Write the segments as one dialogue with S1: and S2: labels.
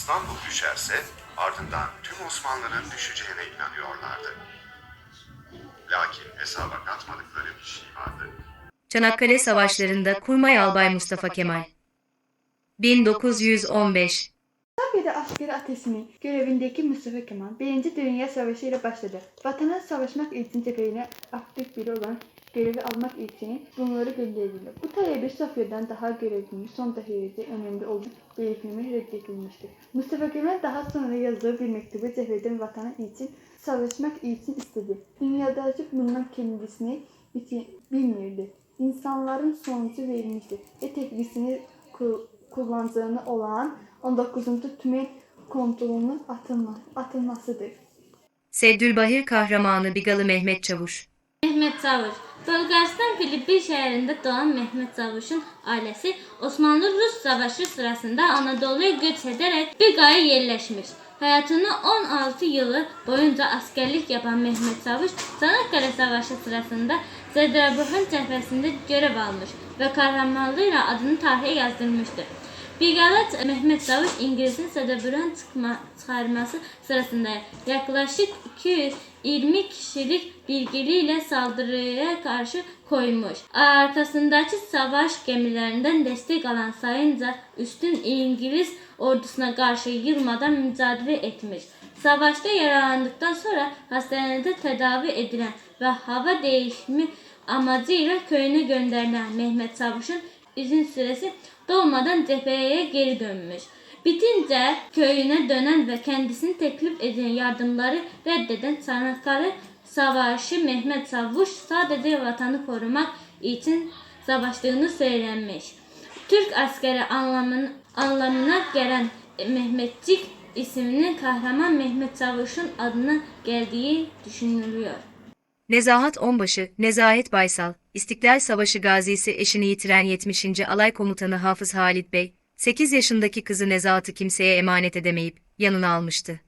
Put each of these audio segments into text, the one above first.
S1: İstanbul düşerse ardından tüm Osmanlı'nın düşeceğine inanıyorlardı. Lakin hesaba katmadıkları bir şey vardı.
S2: Çanakkale Savaşları'nda Kurmay Albay Mustafa Kemal 1915
S3: Biri askeri ateşinin görevindeki Mustafa Kemal Birinci Dünya Savaşı ile başladı. Vatana savaşmak için cepheyle aktif biri olan görevi almak için bunları gönderildi. Bu talebi Sofya'dan daha görevinin son derece önemli olduğu belirtilmeyi reddedilmiştir. Mustafa Kemal daha sonra yazdığı bir mektubu cepheden vatana için savaşmak için istedi. Dünyadaki bundan kendisini için bilmirdi. İnsanların sonucu verilmiştir ve tepkisini ku- kullandığını olan 19. tümen kontrolünün atılma, atılmasıdır.
S2: Sevdülbahir kahramanı Bigalı Mehmet Çavuş
S4: Mehmet Çavuş Bulgaristan Filipin şehrinde doğan Mehmet Çavuş'un ailesi Osmanlı-Rus savaşı sırasında Anadolu'ya göç ederek Biga'ya yerleşmiş. Hayatını 16 yılı boyunca askerlik yapan Mehmet Çavuş, Çanakkale Savaşı sırasında Zedreburhan cephesinde görev almış ve kahramanlığıyla adını tarihe yazdırmıştır. Bigalat Mehmet Çavuş İngiliz'in çıkma, çıkarması sırasında yaklaşık 220 kişilik bilgiliyle saldırıya karşı koymuş. Arkasındaki savaş gemilerinden destek alan sayınca üstün İngiliz ordusuna karşı yılmadan mücadele etmiş. Savaşta yaralandıktan sonra hastanede tedavi edilen ve hava değişimi amacıyla köyüne gönderilen Mehmet Çavuş'un izin süresi dolmadan cepheye geri dönmüş. Bitince köyüne dönen ve kendisini teklif edilen yardımları reddeden Çanakkale Savaşı Mehmet Çavuş sadece vatanı korumak için savaştığını söylenmiş. Türk askeri anlamın, anlamına gelen Mehmetçik isimli kahraman Mehmet Çavuş'un adına geldiği düşünülüyor.
S2: Nezahat Onbaşı Nezahet Baysal İstiklal Savaşı gazisi eşini yitiren 70. Alay Komutanı Hafız Halit Bey 8 yaşındaki kızı Nezahat'ı kimseye emanet edemeyip yanına almıştı.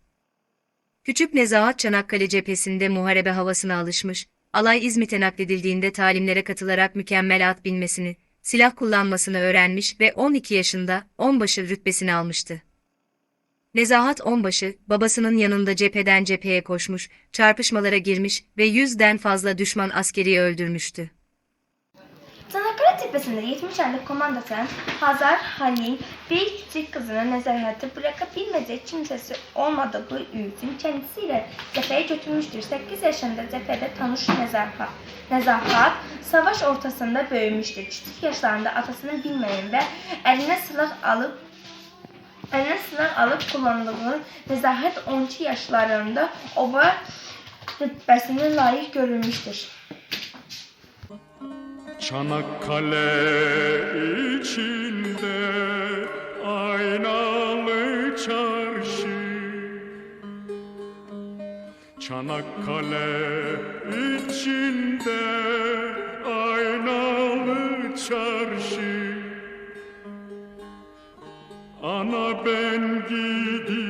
S2: Küçük Nezahat Çanakkale cephesinde muharebe havasına alışmış, alay İzmit'e nakledildiğinde talimlere katılarak mükemmel at binmesini, silah kullanmasını öğrenmiş ve 12 yaşında onbaşı rütbesini almıştı. Nezahat Onbaşı, babasının yanında cepheden cepheye koşmuş, çarpışmalara girmiş ve yüzden fazla düşman askeri öldürmüştü.
S5: Çanakkale tepesinde 70 aylık komandosan Hazar Halil bir küçük kızını nezarete bırakabilmeyecek kimsesi olmadığı için kendisiyle cepheye götürmüştür. 8 yaşında cephede tanış Nezahat. Nezahat savaş ortasında büyümüştür. Küçük yaşlarında atasını bilmeyen ve eline silah alıp silah alıp kullandığı Nezahat 12 yaşlarında ova rütbesine layık görülmüştür.
S6: Çanakkale içinde aynalı çarşı Çanakkale içinde aynalı çarşı Ana ben gidiyorum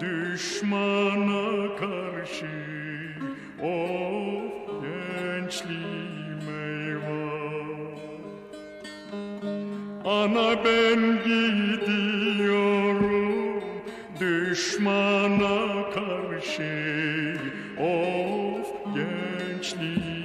S6: düşmana karşı. Of gençliğim eyvah. Ana ben gidiyorum düşmana karşı. Of gençliğim